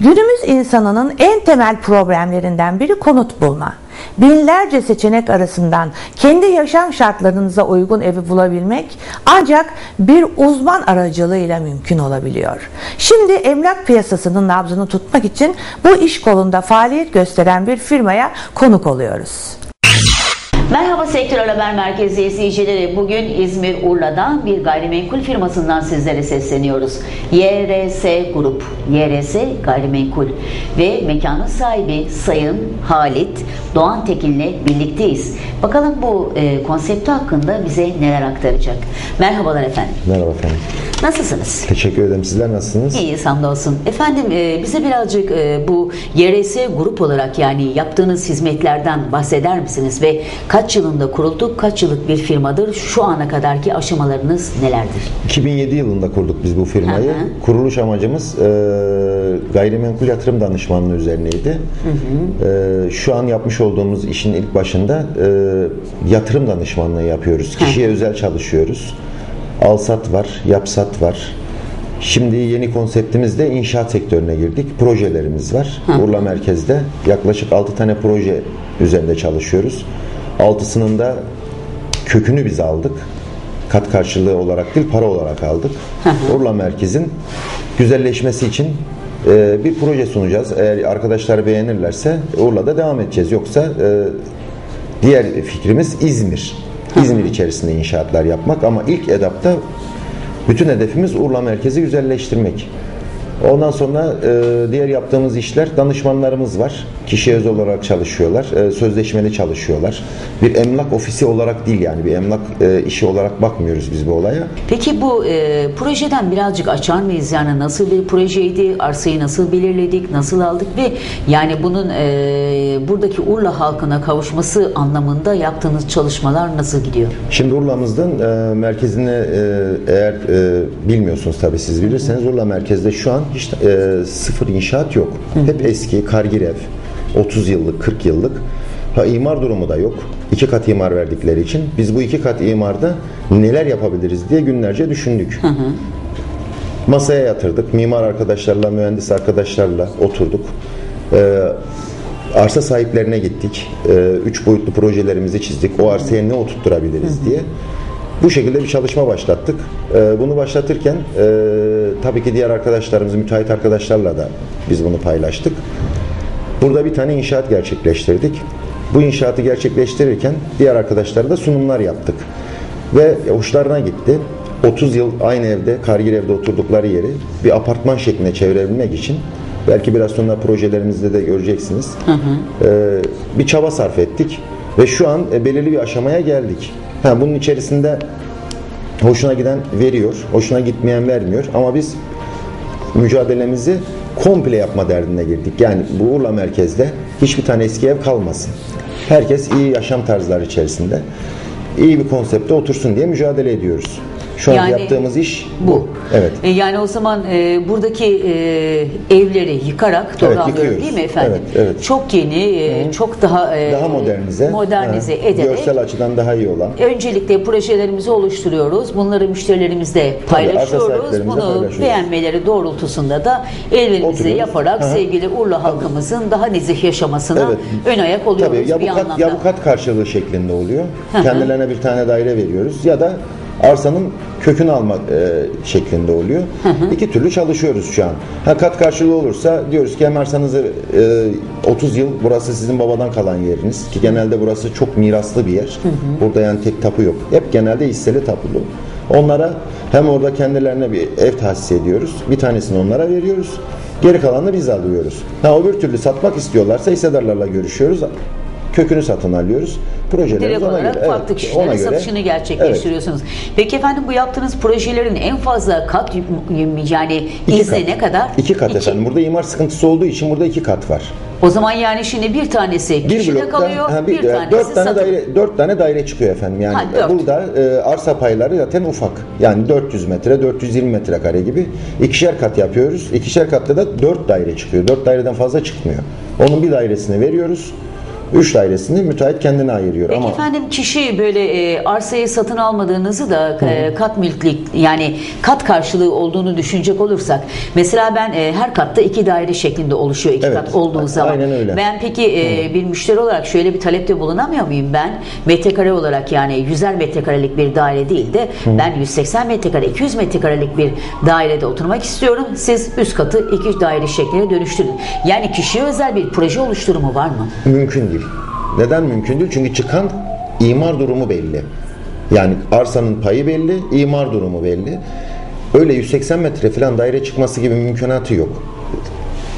Günümüz insanının en temel problemlerinden biri konut bulma. Binlerce seçenek arasından kendi yaşam şartlarınıza uygun evi bulabilmek ancak bir uzman aracılığıyla mümkün olabiliyor. Şimdi emlak piyasasının nabzını tutmak için bu iş kolunda faaliyet gösteren bir firmaya konuk oluyoruz. Merhaba Sektör Haber Merkezi izleyicileri. Bugün İzmir Urla'dan bir gayrimenkul firmasından sizlere sesleniyoruz. YRS Grup, YRS Gayrimenkul ve mekanın sahibi Sayın Halit Doğan Tekin'le birlikteyiz. Bakalım bu e, konsepti hakkında bize neler aktaracak. Merhabalar efendim. Merhaba efendim. Nasılsınız? Teşekkür ederim. Sizler nasılsınız? İyiyiz hamdolsun. Efendim e, bize birazcık e, bu YRS grup olarak yani yaptığınız hizmetlerden bahseder misiniz? Ve kaç yılında kurulduk, kaç yıllık bir firmadır? Şu ana kadarki aşamalarınız nelerdir? 2007 yılında kurduk biz bu firmayı. Hı hı. Kuruluş amacımız e, gayrimenkul yatırım danışmanlığı üzerineydi. E, şu an yapmış olduğumuz işin ilk başında e, yatırım danışmanlığı yapıyoruz. Kişiye özel çalışıyoruz. Alsat var, yapsat var. Şimdi yeni konseptimizde inşaat sektörüne girdik. Projelerimiz var. Urla merkezde yaklaşık 6 tane proje üzerinde çalışıyoruz. Altısının da kökünü biz aldık. Kat karşılığı olarak değil, para olarak aldık. Urla merkezin güzelleşmesi için e, bir proje sunacağız. Eğer arkadaşlar beğenirlerse Urla'da devam edeceğiz. Yoksa e, diğer fikrimiz İzmir. İzmir içerisinde inşaatlar yapmak ama ilk etapta bütün hedefimiz Urla merkezi güzelleştirmek. Ondan sonra e, diğer yaptığımız işler danışmanlarımız var. Kişiye özel olarak çalışıyorlar. E, sözleşmeli çalışıyorlar. Bir emlak ofisi olarak değil yani bir emlak e, işi olarak bakmıyoruz biz bu olaya. Peki bu e, projeden birazcık açar mıyız? Yani nasıl bir projeydi? Arsayı nasıl belirledik? Nasıl aldık? Ve yani bunun e, buradaki Urla halkına kavuşması anlamında yaptığınız çalışmalar nasıl gidiyor? Şimdi Urla'mızın e, merkezine e, eğer e, bilmiyorsunuz tabii siz bilirseniz Urla merkezde şu an hiç e, sıfır inşaat yok. Hep eski kargir ev. 30 yıllık, 40 yıllık. Ha imar durumu da yok. İki kat imar verdikleri için biz bu iki kat imarda neler yapabiliriz diye günlerce düşündük. Masaya yatırdık. Mimar arkadaşlarla, mühendis arkadaşlarla oturduk. Ee, arsa sahiplerine gittik. Ee, üç boyutlu projelerimizi çizdik. O arsaya ne oturtturabiliriz diye. Bu şekilde bir çalışma başlattık. Ee, bunu başlatırken e, tabii ki diğer arkadaşlarımız, müteahhit arkadaşlarla da biz bunu paylaştık. Burada bir tane inşaat gerçekleştirdik. Bu inşaatı gerçekleştirirken diğer arkadaşlara da sunumlar yaptık. Ve hoşlarına gitti. 30 yıl aynı evde, kargir evde oturdukları yeri bir apartman şekline çevirebilmek için belki biraz sonra projelerimizde de göreceksiniz. Ee, bir çaba sarf ettik ve şu an e, belirli bir aşamaya geldik. Ha, bunun içerisinde hoşuna giden veriyor, hoşuna gitmeyen vermiyor ama biz mücadelemizi komple yapma derdine girdik. Yani bu Urla merkezde hiçbir tane eski ev kalmasın. Herkes iyi yaşam tarzları içerisinde iyi bir konsepte otursun diye mücadele ediyoruz. Şu an Yani yaptığımız iş Bu. bu. Evet. E, yani o zaman e, buradaki e, evleri yıkarak doğru Evet, yıkıyoruz. değil mi efendim? Evet, evet. Çok yeni, e, çok daha e, Daha modernize. modernize Ha, ederek Görsel açıdan daha iyi olan. Öncelikle projelerimizi oluşturuyoruz. Bunları müşterilerimizle paylaşıyoruz. sahiplerimizle Bunu paylaşıyoruz. beğenmeleri doğrultusunda da ellerimizi yaparak Aha. sevgili Urla halkımızın daha nezih yaşamasına Evet. ön ayak oluyoruz Tabii ya bir anlamda. ya bu kat karşılığı şeklinde oluyor. hı. Kendilerine bir tane daire veriyoruz ya da arsanın kökünü almak e, şeklinde oluyor. İki türlü çalışıyoruz şu an. Ha kat karşılığı olursa diyoruz ki hem arsanızı e, 30 yıl burası sizin babadan kalan yeriniz ki genelde burası çok miraslı bir yer. Burada yani tek tapu yok. Hep genelde hisseli tapulu. Onlara hem orada kendilerine bir ev tahsis ediyoruz. Bir tanesini onlara veriyoruz. Geri kalanını biz alıyoruz. Ha öbür türlü satmak istiyorlarsa hissedarlarla görüşüyoruz. Kökünü satın alıyoruz. Projelerimiz Direkt ona olarak göre. farklı evet, kişilere ona göre- satışını gerçekleştiriyorsunuz. Peki efendim bu yaptığınız projelerin en fazla kat yani İki kat. ne kadar? İki kat İki. efendim. Burada imar sıkıntısı olduğu için burada iki kat var. O zaman yani şimdi bir tanesi Bir kişide blokta kalıyor, ha, bir, e, tanesi dört tane satın. daire dört tane daire çıkıyor efendim. Yani Ha, dört. burada e, arsa payları zaten ufak. Yani 400 metre, 420 metrekare gibi ikişer kat yapıyoruz. İkişer katta da dört daire çıkıyor. Dört daireden fazla çıkmıyor. Onun bir dairesini veriyoruz. Üç dairesini müteahhit kendine ayırıyor. Peki Ama efendim kişi böyle e, arsayı satın almadığınızı da e, kat mülklik yani kat karşılığı olduğunu düşünecek olursak mesela ben e, her katta iki daire şeklinde oluşuyor iki Evet, kat olduğu zaman. aynen öyle. Ben peki e, bir müşteri olarak şöyle bir talepte bulunamıyor muyum ben? Metrekare olarak yani 100'er metrekarelik bir daire değil de ben 180 metrekare 200 metrekarelik bir dairede oturmak istiyorum. Siz üst katı iki daire şekline dönüştürün. Yani kişiye özel bir proje oluşturumu var mı? mümkün değil. Neden mümkün değil? Çünkü çıkan imar durumu belli. Yani arsanın payı belli, imar durumu belli. Öyle 180 metre falan daire çıkması gibi mümkünatı yok.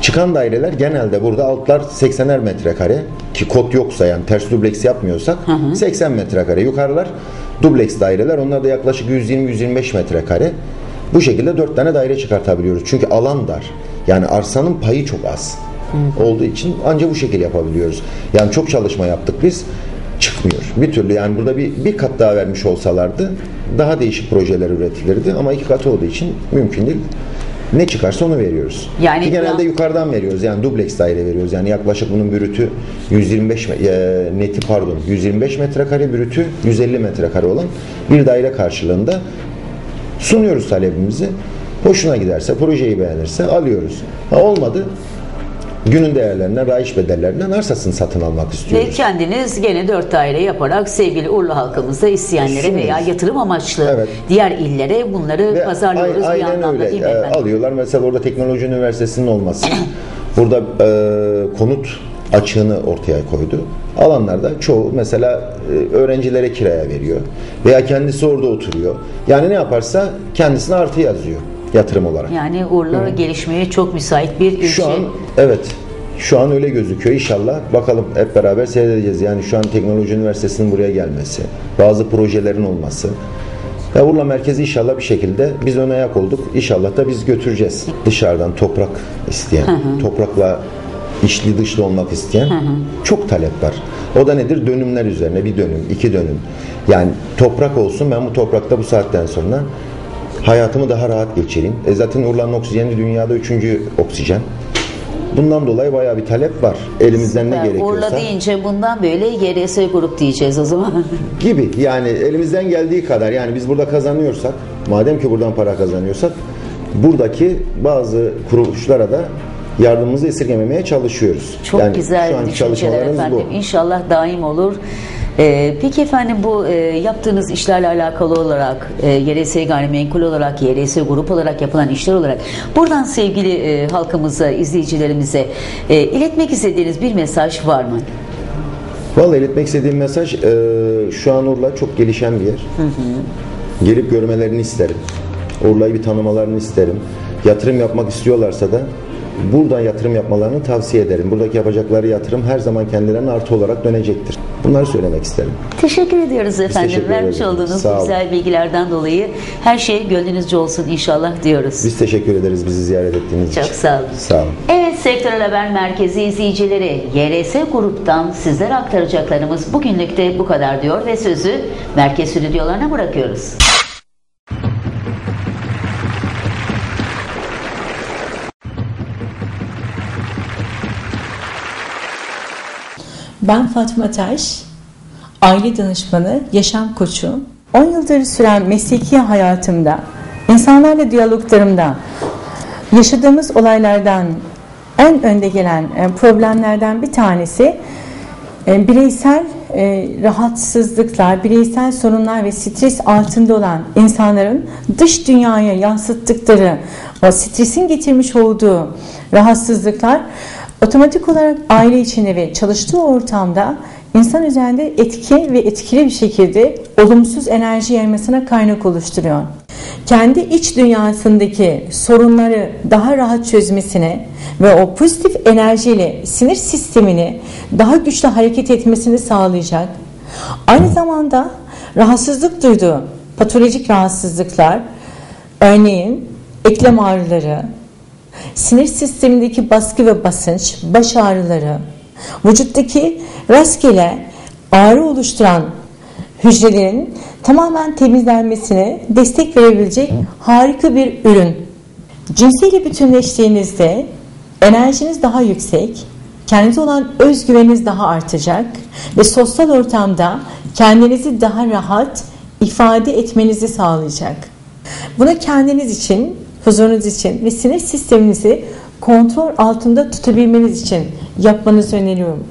Çıkan daireler genelde burada altlar 80'er metrekare ki kod yoksa yani ters dubleks yapmıyorsak 80 metrekare. Yukarılar dubleks daireler onlar da yaklaşık 120-125 metrekare. Bu şekilde 4 tane daire çıkartabiliyoruz. Çünkü alan dar. Yani arsanın payı çok az olduğu için ancak bu şekilde yapabiliyoruz. Yani çok çalışma yaptık biz çıkmıyor. Bir türlü yani burada bir, bir kat daha vermiş olsalardı daha değişik projeler üretilirdi ama iki kat olduğu için mümkün değil. Ne çıkarsa onu veriyoruz. Yani Ki genelde ya- yukarıdan veriyoruz. Yani dubleks daire veriyoruz. Yani yaklaşık bunun bürütü 125 me- e, neti pardon 125 metrekare bürütü 150 metrekare olan bir daire karşılığında sunuyoruz talebimizi. Hoşuna giderse, projeyi beğenirse alıyoruz. Ha olmadı günün değerlerinden, raiç bedellerinden arsasını satın almak Ve istiyoruz. kendiniz gene dört daire yaparak sevgili Urla halkımıza isteyenlere Sunuyoruz. veya yatırım amaçlı Evet. diğer illere bunları Ve pazarlıyoruz ay- bir aynen anlamda öyle. değil mi Ee, efendim? alıyorlar. Mesela orada teknoloji üniversitesinin olması. burada e, konut açığını ortaya koydu. Alanlarda çoğu mesela e, öğrencilere kiraya veriyor. Veya kendisi orada oturuyor. Yani ne yaparsa kendisine artı yazıyor yatırım olarak. Yani Urla gelişmeye çok müsait bir ilçe. Şu an evet. Şu an öyle gözüküyor. İnşallah bakalım hep beraber seyredeceğiz. Yani şu an Teknoloji Üniversitesi'nin buraya gelmesi, bazı projelerin olması. Ve Urla merkezi inşallah bir şekilde biz ön ayak olduk. İnşallah da biz götüreceğiz. Dışarıdan toprak isteyen, toprakla içli dışlı olmak isteyen çok talep var. O da nedir? Dönümler üzerine bir dönüm, iki dönüm. Yani toprak olsun ben bu toprakta bu saatten sonra hayatımı daha rahat geçireyim. E zaten Urla'nın oksijeni dünyada üçüncü oksijen. Bundan dolayı bayağı bir talep var. Elimizden ne Süper. gerekiyorsa. Urla deyince bundan böyle YRS grup diyeceğiz o zaman. Gibi yani elimizden geldiği kadar yani biz burada kazanıyorsak madem ki buradan para kazanıyorsak buradaki bazı kuruluşlara da yardımımızı esirgememeye çalışıyoruz. Çok Yani güzel şu anki düşünceler efendim. bu. İnşallah daim olur. Ee, peki efendim bu e, yaptığınız işlerle alakalı olarak e, YRS gayrimenkul olarak, YRS grup olarak yapılan işler olarak buradan sevgili e, halkımıza, izleyicilerimize e, iletmek istediğiniz bir mesaj var mı? Vallahi iletmek istediğim mesaj e, şu an Urla çok gelişen bir yer. Gelip görmelerini isterim. Urla'yı bir tanımalarını isterim. Yatırım yapmak istiyorlarsa da buradan yatırım yapmalarını tavsiye ederim. Buradaki yapacakları yatırım her zaman kendilerine artı olarak dönecektir. Bunları söylemek isterim. Teşekkür ediyoruz efendim. teşekkür Vermiş ederiz. olduğunuz Sağ bu olun. güzel bilgilerden dolayı her şey gönlünüzce olsun inşallah diyoruz. Biz teşekkür ederiz bizi ziyaret ettiğiniz Çok için. sağ olun. Sağ olun. Evet Sektörel Haber Merkezi izleyicileri YRS gruptan sizlere aktaracaklarımız bugünlük de bu kadar diyor ve sözü merkez stüdyolarına bırakıyoruz. Ben Fatma Taş, aile danışmanı, yaşam koçu. 10 yıldır süren mesleki hayatımda, insanlarla diyaloglarımda, yaşadığımız olaylardan en önde gelen e, problemlerden bir tanesi e, bireysel e, rahatsızlıklar, bireysel sorunlar ve stres altında olan insanların dış dünyaya yansıttıkları o stresin getirmiş olduğu rahatsızlıklar otomatik olarak aile içinde ve çalıştığı ortamda insan üzerinde etki ve etkili bir şekilde olumsuz enerji yaymasına kaynak oluşturuyor. Kendi iç dünyasındaki sorunları daha rahat çözmesine ve o pozitif enerjiyle sinir sistemini daha güçlü hareket etmesini sağlayacak. Aynı zamanda rahatsızlık duyduğu patolojik rahatsızlıklar, örneğin eklem ağrıları, sinir sistemindeki baskı ve basınç, baş ağrıları, vücuttaki rastgele ağrı oluşturan hücrelerin tamamen temizlenmesine destek verebilecek harika bir ürün. Cinsiyle bütünleştiğinizde enerjiniz daha yüksek, kendinize olan özgüveniniz daha artacak ve sosyal ortamda kendinizi daha rahat ifade etmenizi sağlayacak. Bunu kendiniz için, huzurunuz için ve sinir sisteminizi kontrol altında tutabilmeniz için yapmanızı öneriyorum.